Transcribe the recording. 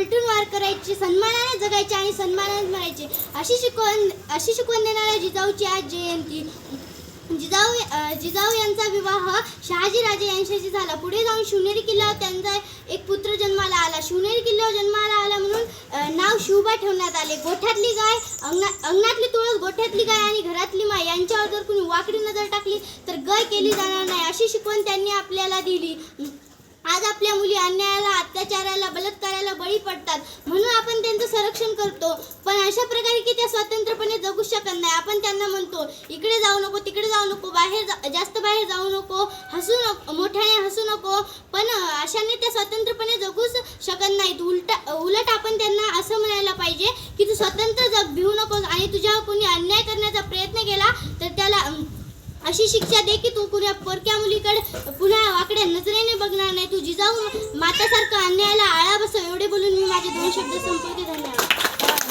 पलटून वार करायचे सन्मानाने जगायचे आणि सन्मानाने मरायचे. अशी शिकवण अशी शिकवण देणाऱ्या जिजाऊची आज जयंती. जिजाऊ जिजाऊ यांचा विवाह शहाजी राजे यांच्याशी झाला. पुढे जाऊन शिवनेरी किल्ल्यावर त्यांचा एक पुत्र जन्माला आला. शिवनेरी किल्ल्यावर जन्माला आला म्हणून नाव शिवबा ठेवण्यात आले. गोठ्यातली गाय अंगणा अंगणातली तुळस गोठ्यातली गाय आणि घरातली माय यांच्यावर जर कुणी वाकडी नजर टाकली तर गय केली जाणार नाही. अशी शिकवण त्यांनी आपल्याला दिली. आज आपल्या मुली अन्यायाला अत्याचाराला बलात्काराला बळी पडतात. म्हणून आपण त्यांचं संरक्षण करतो. पण अशा प्रकारे की त्या स्वतंत्रपणे जगू शकत नाही. आपण त्यांना म्हणतो इकडे जाऊ नको तिकडे जाऊ नको बाहेर जा- जास्त बाहेर जाऊ नको हसू नको मोठ्याने हसू नको. पण अशाने त्या स्वतंत्रपणे जगूच शकत नाहीत. उलटा उलट आपण त्यांना असं म्हणायला पाहिजे की तू स्वतंत्र जग भिवू नकोस आणि तुझ्यावर कोणी अन्याय करण्याचा प्रयत्न केला तर त्याला अशी शिक्षा दे की तू कुण्या परक्या मुलीकडे पुन्हा वाकड्या नजरेने बघणार नाही. तू जिजाऊ मातासारखं अन्यायाला आळा बसव एवढं माझे दोन शब्द संपवते